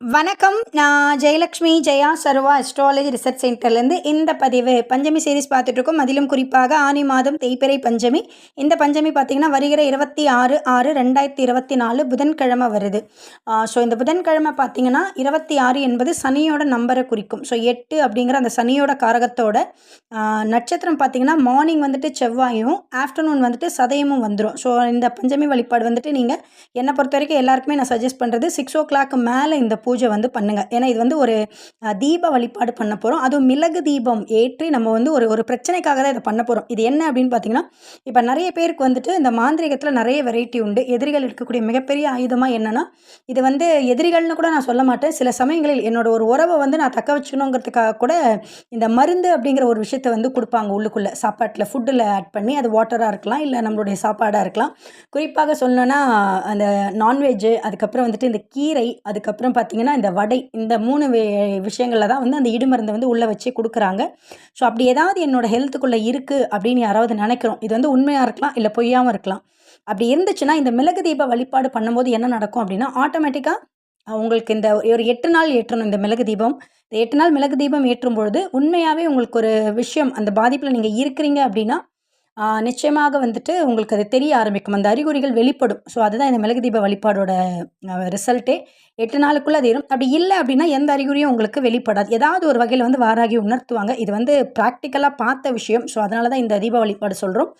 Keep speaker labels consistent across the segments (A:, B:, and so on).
A: வணக்கம். நான் Jayalakshmi Jaya Sarva astrology research சென்டர்லேருந்து இந்த பதிவு பஞ்சமி சீரிஸ் பார்த்துட்ருக்கோம் அதிலும் குறிப்பாக ஆனி மாதம் தேய்பிறை பஞ்சமி. இந்த பஞ்சமி பார்த்திங்கன்னா வருகிற இருபத்தி ஆறு ஆறு ரெண்டாயிரத்தி இருபத்தி நாலு புதன்கிழமை வருது. ஸோ இந்த புதன்கிழமை பார்த்திங்கன்னா இருபத்தி ஆறு என்பது சனியோட நம்பரை குறிக்கும். ஸோ எட்டு அப்படிங்கிற அந்த சனியோட காரகத்தோட நட்சத்திரம் பார்த்திங்கன்னா மார்னிங் வந்துட்டு செவ்வாயும் ஆஃப்டர்நூன் வந்துட்டு சதயமும் வந்துடும் ஸோ இந்த பஞ்சமி வழிபாடு வந்துட்டு நீங்கள் என்னை பொறுத்த வரைக்கும் எல்லாருக்குமே நான் சஜஸ்ட் பண்ணுறது சிக்ஸ் ஓ கிளாக் மேலே இந்த பூஜை வந்து பண்ணுங்கள் ஏன்னா இது வந்து ஒரு தீப வழிபாடு பண்ண போகிறோம் அதுவும் மிளகு தீபம் ஏற்றி நம்ம வந்து ஒரு ஒரு பிரச்சனைக்காக தான் இதை பண்ண போகிறோம் இது என்ன அப்படின்னு பார்த்தீங்கன்னா இப்போ நிறைய பேருக்கு வந்துட்டு இந்த மாந்திரிகத்தில் நிறைய வெரைட்டி உண்டு. எதிரிகள் இருக்கக்கூடிய மிகப்பெரிய ஆயுதமாக என்னென்னா இது வந்து எதிரிகள்னு கூட நான் சொல்ல மாட்டேன். சில சமயங்களில் என்னோட ஒரு உறவை வந்து நான் தக்க வச்சுக்கணுங்கிறதுக்காக கூட இந்த மருந்து அப்படிங்கிற ஒரு விஷயத்தை வந்து கொடுப்பாங்க உள்ளுக்குள்ளே. சாப்பாட்டில் ஃபுட்டில் ஆட் பண்ணி அது வாட்டராக இருக்கலாம் இல்லை நம்மளுடைய சாப்பாடாக இருக்கலாம். குறிப்பாக சொல்லணும்னா அந்த நான்வெஜ்ஜு அதுக்கப்புறம் வந்துட்டு இந்த கீரை அதுக்கப்புறம் பார்த்திங்கன்னா இந்த வடை இந்த மூணு விஷயங்களில் தான் வந்து அந்த இடுமருந்தை வந்து உள்ளே வச்சு கொடுக்குறாங்க. ஸோ அப்படி ஏதாவது என்னோடய ஹெல்த்துக்குள்ளே இருக்குது அப்படின்னு யாராவது நினைக்கிறோம். இது வந்து உண்மையாக இருக்கலாம் இல்லை பொய்யாகவும் இருக்கலாம். அப்படி இருந்துச்சுன்னா இந்த மிளகு தீப வழிபாடு பண்ணும்போது என்ன நடக்கும் அப்படின்னா ஆட்டோமேட்டிக்காக உங்களுக்கு இந்த ஒரு எட்டு நாள் ஏற்றணும் இந்த மிளகு தீபம். இந்த எட்டு நாள் மிளகு தீபம் ஏற்றும் பொழுது உண்மையாகவே உங்களுக்கு ஒரு விஷயம் அந்த பாதிப்பில் நீங்கள் இருக்கிறீங்க அப்படின்னா நிச்சயமாக வந்துட்டு உங்களுக்கு அது தெரிய ஆரம்பிக்கும். அந்த அறிகுறிகள் வெளிப்படும். ஸோ அதுதான் இந்த மிளகு தீப வழிபாடோட ரிசல்ட்டே எட்டு நாளுக்குள்ளே அது அப்படி இல்லை அப்படின்னா எந்த அறிகுறியும் உங்களுக்கு வெளிப்படாது. ஏதாவது ஒரு வகையில் வந்து வாராகி உணர்த்துவாங்க. இது வந்து ப்ராக்டிக்கலாக பார்த்த விஷயம். ஸோ அதனால தான் இந்த தீப வழிபாடு சொல்கிறோம்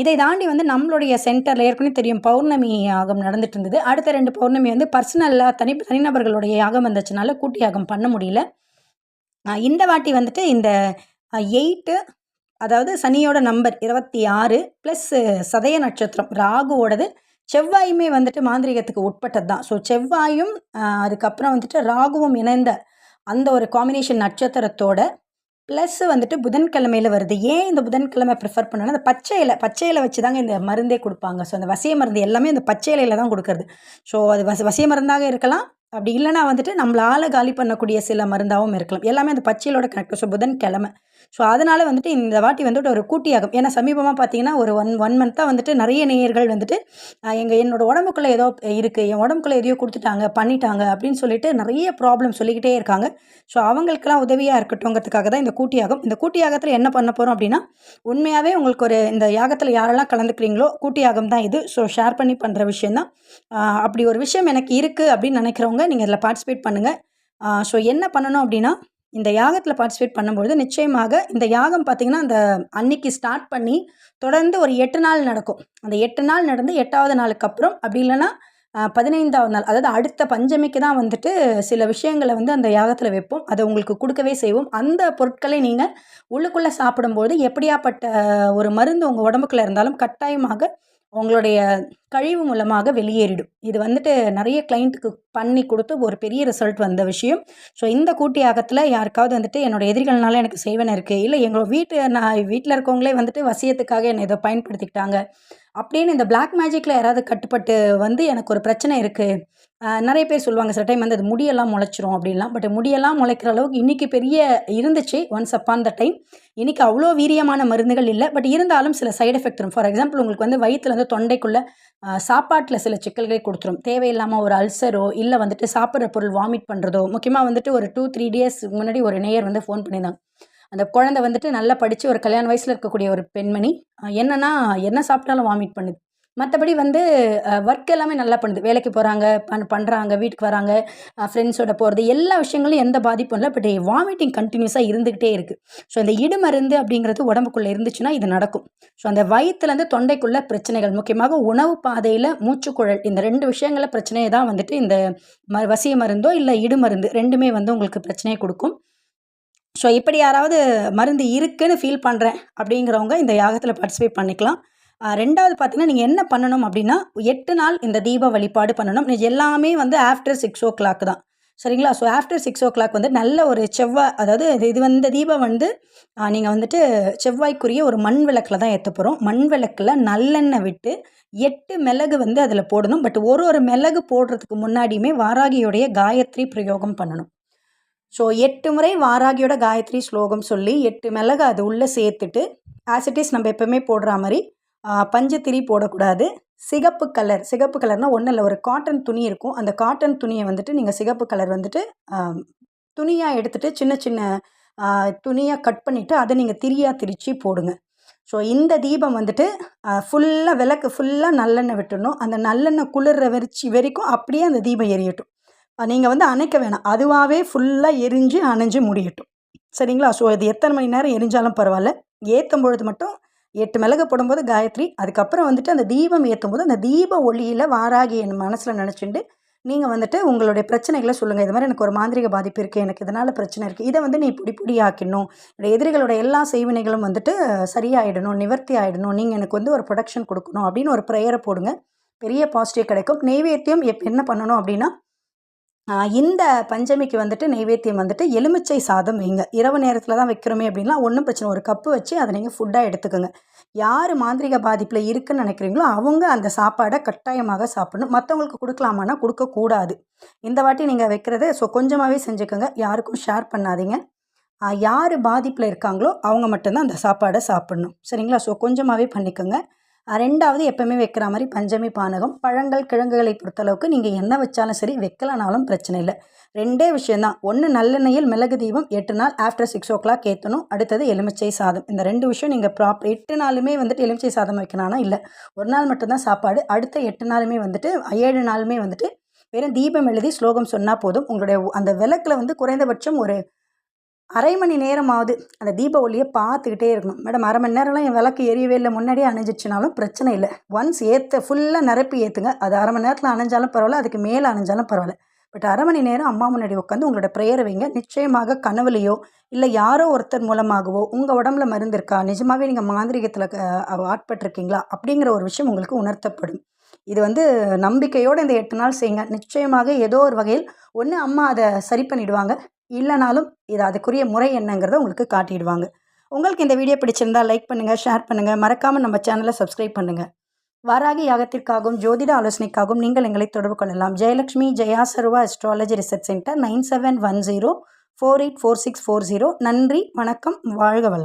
A: இதை தாண்டி வந்து நம்மளுடைய சென்டரில் ஏற்கனவே தெரியும் பௌர்ணமி யாகம் நடந்துட்டு இருந்தது அடுத்த ரெண்டு பௌர்ணமி வந்து பர்சனலாக தனி தனிநபர்களுடைய யாகம் வந்துச்சுனால கூட்டு யாகம் பண்ண முடியல. இந்த வாட்டி வந்துட்டு இந்த எயிட்டு அதாவது சனியோட நம்பர் இருபத்தி ஆறு ப்ளஸ் சதய நட்சத்திரம் ராகுவோடது செவ்வாயுமே வந்துட்டு மாந்திரிகத்துக்கு உட்பட்டது தான் ஸோ செவ்வாயும் அதுக்கப்புறம் வந்துட்டு ராகுவும் இணைந்த அந்த ஒரு காம்பினேஷன் நட்சத்திரத்தோட ப்ளஸ் வந்துட்டு புதன்கிழமையில் வருது. ஏன் இந்த புதன்கிழமை ப்ரிஃபர் பண்ணேன்னா அந்த பச்சை இலை பச்சை இலை வச்சு தாங்க இந்த மருந்தே கொடுப்பாங்க. ஸோ அந்த வசிய மருந்து எல்லாமே அந்த பச்சை இலையில தான் கொடுக்கறது. ஸோ அது வச வசிய மருந்தாக இருக்கலாம் அப்படி இல்லைனா வந்துட்டு நம்மளால் காலி பண்ணக்கூடிய சில மருந்தாகவும் இருக்கலாம். எல்லாமே அந்த பச்சையிலோட கனெக்ட் ஸோ புதன்கிழமை ஸோ அதனால் வந்துட்டு இந்த வாட்டி வந்துட்டு ஒரு கூட்டியாகும். ஏன்னா சமீபமாக பார்த்தீங்கன்னா ஒரு ஒன் ஒன் மந்த்தாக வந்துட்டு நிறைய நேயர்கள் வந்துட்டு எங்கள் என்னோடய உடம்புக்குள்ளே ஏதோ இருக்குது என் உடம்புக்குள்ளே எதையோ கொடுத்துட்டாங்க பண்ணிட்டாங்க அப்படின்னு சொல்லிட்டு நிறைய ப்ராப்ளம் சொல்லிக்கிட்டே இருக்காங்க. ஸோ அவங்களுக்கெல்லாம் உதவியாக இருக்கட்டும்ங்கிறதுக்காக தான் இந்த கூட்டியாகம். இந்த கூட்டியாகத்தில் என்ன பண்ண போகிறோம் அப்படின்னா உண்மையாகவே உங்களுக்கு ஒரு இந்த யாகத்தில் யாரெல்லாம் கலந்துக்கிறீங்களோ கூட்டியாகம் தான் இது. ஸோ ஷேர் பண்ணி பண்ணுற விஷயந்தான் தான் அப்படி ஒரு விஷயம் எனக்கு இருக்குது அப்படின்னு நினைக்கிறவங்க நீங்கள் இதில் பார்ட்டிசிபேட் பண்ணுங்கள் ஸோ என்ன பண்ணணும் அப்படின்னா இந்த யாகத்தில் பார்ட்டிசிபேட் பண்ணும்பொழுது நிச்சயமாக இந்த யாகம் பார்த்திங்கன்னா அந்த அன்னைக்கு ஸ்டார்ட் பண்ணி தொடர்ந்து ஒரு எட்டு நாள் நடக்கும். அந்த எட்டு நாள் நடந்து எட்டாவது நாளுக்கு அப்புறம் அப்படி இல்லைன்னா பதினைந்தாவது நாள் அதாவது அடுத்த பஞ்சமிக்கு தான் வந்துட்டு சில விஷயங்களை வந்து அந்த யாகத்தில் வைப்போம். அதை உங்களுக்கு கொடுக்கவே செய்வோம். அந்த பொருட்களை நீங்கள் உள்ளுக்குள்ளே சாப்பிடும்போது எப்படியாப்பட்ட ஒரு மருந்து உங்கள் உடம்புக்குள்ளே இருந்தாலும் கட்டாயமாக உங்களுடைய கழிவு மூலமாக வெளியேறிடும். இது வந்துட்டு நிறைய கிளைண்ட்டுக்கு பண்ணி கொடுத்து ஒரு பெரிய ரிசல்ட் வந்த விஷயம். ஸோ இந்த கூட்டி ஆகத்தில் யாருக்காவது வந்துட்டு என்னோட எதிரிகள்னால எனக்கு செய்வன இருக்குது இல்லை எங்கள் வீட்டு நான் வீட்டில் இருக்கவங்களே வந்துட்டு வசியத்துக்காக என்னை இதை பயன்படுத்திக்கிட்டாங்க. அப்படின்னு இந்த பிளாக் மேஜிக்கில் யாராவது கட்டுப்பட்டு வந்து எனக்கு ஒரு பிரச்சனை இருக்குது நிறைய பேர் சொல்லுவாங்க சில டைம் வந்து அது முடியெல்லாம் முளைச்சிரும் அப்படின்லாம். பட் முடியெல்லாம் முளைக்கிற அளவுக்கு இன்றைக்கி பெரிய இருந்துச்சு ஒன்ஸ் அப்பான் த டைம் இன்றைக்கி அவ்வளோ வீரியமான மருந்துகள் இல்லை. பட் இருந்தாலும் சில சைடு எஃபெக்ட் வரும். ஃபார் எக்ஸாம்பிள் உங்களுக்கு வந்து வயிற்றுல வந்து தொண்டைக்குள்ளே சாப்பாட்டில் சில சிக்கல்களை கொடுத்துரும். தேவையில்லாமல் ஒரு அல்சரோ இல்லை வந்துட்டு சாப்பிட்ற பொருள் வாமிட் பண்ணுறதோ முக்கியமாக வந்துட்டு ஒரு டூ த்ரீ டேஸ் முன்னாடி ஒரு நேயர் வந்து ஃபோன் பண்ணியிருந்தாங்க. அந்த குழந்தை வந்துட்டு நல்லா படித்து ஒரு கல்யாண வயசில் இருக்கக்கூடிய ஒரு பெண்மணி. அஹ் என்னன்னா என்ன சாப்பிட்டாலும் வாமிட் பண்ணுது. மற்றபடி வந்து ஒர்க் எல்லாமே நல்லா பண்ணுது. வேலைக்கு போகிறாங்க பண் பண்ணுறாங்க வீட்டுக்கு வராங்க ஃப்ரெண்ட்ஸோட போகிறது எல்லா விஷயங்களும் எந்த பாதிப்பும் இல்லை. பட் வாமிட்டிங் கண்டினியூஸாக இருந்துக்கிட்டே இருக்குது ஸோ இந்த இடுமருந்து அப்படிங்கிறது உடம்புக்குள்ளே இருந்துச்சுன்னா இது நடக்கும். ஸோ அந்த வயிற்றுலேருந்து தொண்டைக்குள்ளே பிரச்சனைகள் முக்கியமாக உணவு பாதையில் மூச்சுக்குழல் இந்த ரெண்டு விஷயங்கள பிரச்சனையை தான் வந்துட்டு இந்த ம வசிய மருந்தோ இல்லை இடுமருந்து ரெண்டுமே வந்து உங்களுக்கு பிரச்சனையை கொடுக்கும். ஸோ இப்படி யாராவது மருந்து இருக்குன்னு ஃபீல் பண்ணுறேன் அப்படிங்கிறவங்க இந்த யாகத்தில் பார்ட்டிசிபேட் பண்ணிக்கலாம். ரெண்டாவது பார்த்தீங்கன்னா நீங்கள் என்ன பண்ணணும் அப்படின்னா எட்டு நாள் இந்த தீப வழிபாடு பண்ணணும். எல்லாமே வந்து ஆஃப்டர் சிக்ஸ் ஓ கிளாக் தான். சரிங்களா? So after six o'clock வந்து நல்ல ஒரு செவ்வாய் அதாவது இது இது வந்து தீபம் வந்து நீங்கள் வந்துட்டு செவ்வாய்க்குரிய ஒரு மண் விளக்கில் தான் ஏற்ற போகிறோம் மண் விளக்கில் நல்லெண்ணெய் விட்டு எட்டு மிளகு வந்து அதில் போடணும். பட் ஒரு ஒரு மிளகு போடுறதுக்கு முன்னாடியுமே வாராகியோடைய காயத்ரி பிரயோகம் பண்ணணும். ஸோ எட்டு முறை வாராகியோட காயத்ரி ஸ்லோகம் சொல்லி எட்டு மிளகு அது உள்ளே சேர்த்துட்டு ஆஸ் இட் இஸ் நம்ம எப்பவுமே போடுற மாதிரி பஞ்சத்திரி போடக்கூடாது. சிகப்பு கலர் சிகப்பு கலர்னால் ஒன்றும் இல்லை ஒரு காட்டன் துணி இருக்கும். அந்த காட்டன் துணியை வந்துட்டு நீங்கள் சிகப்பு கலர் வந்துட்டு துணியாக எடுத்துகிட்டு சின்ன சின்ன துணியாக கட் பண்ணிவிட்டு அதை நீங்கள் திரியாக திரித்து போடுங்க. ஸோ இந்த தீபம் வந்துட்டு ஃபுல்லாக விளக்கு ஃபுல்லாக நல்லெண்ணெய் விட்டுடணும். அந்த நல்லெண்ணெய் குளிர்ற வெறிச்சி வரைக்கும் அப்படியே அந்த தீபம் எரியட்டும். நீங்கள் வந்து அணைக்க வேணாம். அதுவாகவே ஃபுல்லாக எரிஞ்சு அணைஞ்சு முடியட்டும். சரிங்களா? ஸோ இது எத்தனை மணி நேரம் எரிஞ்சாலும் பரவாயில்ல. ஏற்றும் பொழுது மட்டும் எட்டு மிளகு போடும்போது காயத்ரி. அதுக்கப்புறம் வந்துட்டு அந்த தீபம் ஏற்றும் போது அந்த தீப ஒளியில் வாராகி என் மனசில் நினச்சிண்டு நீங்கள் வந்துட்டு உங்களுடைய பிரச்சனைகளை சொல்லுங்கள் இது மாதிரி எனக்கு ஒரு மாந்திரிக பாதிப்பு இருக்குது எனக்கு இதனால் பிரச்சனை இருக்குது இதை வந்து நீ பொடி பொடி என்னுடைய எதிரிகளோட எல்லா செய்வினைகளும் வந்துட்டு சரியாயிடணும் நிவர்த்தி ஆகிடணும் நீங்கள் எனக்கு வந்து ஒரு ப்ரொடக்ஷன் கொடுக்கணும் அப்படின்னு ஒரு ப்ரேயரை போடுங்க. பெரிய பாசிட்டிவ் கிடைக்கும். நெய்வேத்தியம் எப் என்ன பண்ணணும் அப்படின்னா இந்த பஞ்சமிக்கு வந்துட்டு நைவேத்தியம் வந்துட்டு எலுமிச்சை சாதம் வைங்க. இரவு நேரத்தில் தான் வைக்கிறோமே அப்படின்லாம் ஒன்றும் பிரச்சனை ஒரு கப்பு வச்சு அதை நீங்கள் ஃபுட்டாக எடுத்துக்கோங்க. யார் மாந்திரிக பாதிப்பில் இருக்குதுன்னு நினைக்கிறீங்களோ அவங்க அந்த சாப்பாடை கட்டாயமாக சாப்பிடணும். மற்றவங்களுக்கு கொடுக்கலாமான்னா கொடுக்கக்கூடாது. இந்த வாட்டி நீங்கள் வைக்கிறத ஸோ கொஞ்சமாகவே செஞ்சுக்கோங்க. யாருக்கும் ஷேர் பண்ணாதீங்க. யார் பாதிப்பில் இருக்காங்களோ அவங்க மட்டும்தான் அந்த சாப்பாடை சாப்பிட்ணும். சரிங்களா? ஸோ கொஞ்சமாகவே பண்ணிக்கோங்க. ரெண்டாவது எப்போவுமே வைக்கிற மாதிரி பஞ்சமி பானகம் பழங்கள் கிழங்குகளை பொறுத்தளவுக்கு நீங்கள் என்ன வச்சாலும் சரி வைக்கலனாலும் பிரச்சனை இல்லை. ரெண்டே விஷயந்தான் ஒன்று நல்லெண்ணெயில் மிளகு தீபம் எட்டு நாள் ஆஃப்டர் சிக்ஸ் ஓ கிளாக் ஏற்றணும் அடுத்தது எலுமிச்சை சாதம். இந்த ரெண்டு விஷயம் நீங்கள் ப்ராப் எட்டு நாளுமே வந்துட்டு எலுமிச்சை சாதம் வைக்கணும்னா இல்லை. ஒரு நாள் மட்டும்தான் சாப்பாடு. அடுத்த எட்டு நாளுமே வந்துட்டு ஏழு நாளுமே வந்துட்டு வெறும் தீபம் எழுதி ஸ்லோகம் சொன்னால் போதும். உங்களுடைய அந்த விளக்கில் வந்து குறைந்தபட்சம் ஒரு அரை மணி நேரமாவது அந்த தீப ஒளியை பார்த்துக்கிட்டே இருக்கணும். மேடம் அரை மணி நேரம்லாம் என் விளக்கு எரியவே இல்லை. முன்னாடியே அணைஞ்சிச்சுனாலும் பிரச்சனை இல்லை. ஒன்ஸ் ஏற்ற ஃபுல்லாக நிரப்பி ஏற்றுங்க அது அரை மணி நேரத்தில் அணைஞ்சாலும் பரவாயில்ல அதுக்கு மேலே அணைஞ்சாலும் பரவாயில்ல. பட் அரை மணி நேரம் அம்மா முன்னாடி உட்காந்து உங்களோட ப்ரேயரை வைங்க. நிச்சயமாக கனவுலையோ இல்லை யாரோ ஒருத்தர் மூலமாகவோ உங்கள் உடம்புல மருந்து இருக்கா நிஜமாகவே நீங்கள் மாந்திரிகத்தில் ஆட்பட்டிருக்கீங்களா அப்படிங்கிற ஒரு விஷயம் உங்களுக்கு உணர்த்தப்படும். இது வந்து நம்பிக்கையோடு இந்த எட்டு நாள் செய்யுங்க நிச்சயமாக ஏதோ ஒரு வகையில் ஒன்று அம்மா அதை சரி பண்ணிவிடுவாங்க இல்லைனாலும் இது அதுக்குரிய முறை என்னங்கிறத உங்களுக்கு காட்டிடுவாங்க. உங்களுக்கு இந்த வீடியோ பிடிச்சிருந்தால் லைக் பண்ணுங்கள் ஷேர் பண்ணுங்கள் மறக்காமல் நம்ம சேனலை சப்ஸ்கிரைப் பண்ணுங்கள் வாராகி யாகத்திற்காகவும் ஜோதிட ஆலோசனைக்காகவும் நீங்கள் எங்களை தொடர்பு கொள்ளலாம். Jayalakshmi Jaya Sarva astrology research centre nine seven one zero four eight four six four zero. நன்றி வணக்கம் வாழ்க வளம்.